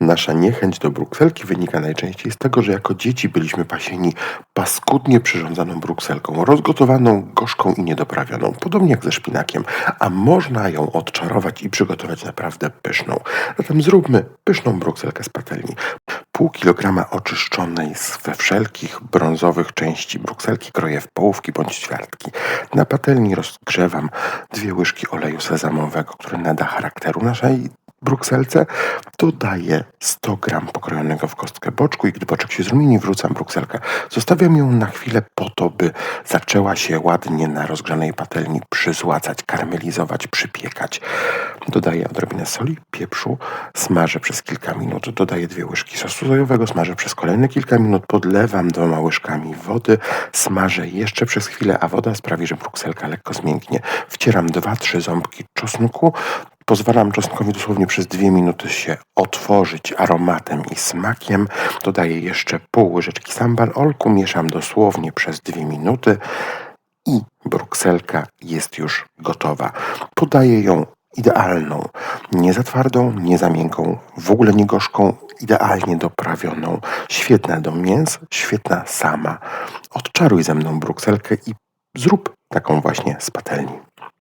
Nasza niechęć do brukselki wynika najczęściej z tego, że jako dzieci byliśmy pasieni paskudnie przyrządzaną brukselką, rozgotowaną, gorzką i niedoprawioną, podobnie jak ze szpinakiem, a można ją odczarować i przygotować naprawdę pyszną. Zatem zróbmy pyszną brukselkę z patelni. Pół kilograma oczyszczonej we wszelkich brązowych części brukselki kroję w połówki bądź ćwiartki. Na patelni rozgrzewam dwie łyżki oleju sezamowego, który nada charakteru naszej brukselce. Dodaję 100 gram pokrojonego w kostkę boczku i gdy boczek się zrumieni, wrzucam brukselkę. Zostawiam ją na chwilę po to, by zaczęła się ładnie na rozgrzanej patelni przyzłacać, karmelizować, przypiekać. Dodaję odrobinę soli, pieprzu, smażę przez kilka minut. Dodaję dwie łyżki sosu sojowego, smażę przez kolejne kilka minut, podlewam dwoma łyżkami wody, smażę jeszcze przez chwilę, a woda sprawi, że brukselka lekko zmięknie. Wcieram 2-3 ząbki czosnku, Pozwalam czosnkowi dosłownie przez dwie minuty się otworzyć aromatem i smakiem. Dodaję jeszcze pół łyżeczki sambal olku, mieszam dosłownie przez dwie minuty i brukselka jest już gotowa. Podaję ją idealną, nie za twardą, nie za miękką, w ogóle nie gorzką, idealnie doprawioną. Świetna do mięs, świetna sama. Odczaruj ze mną brukselkę i zrób taką właśnie z patelni.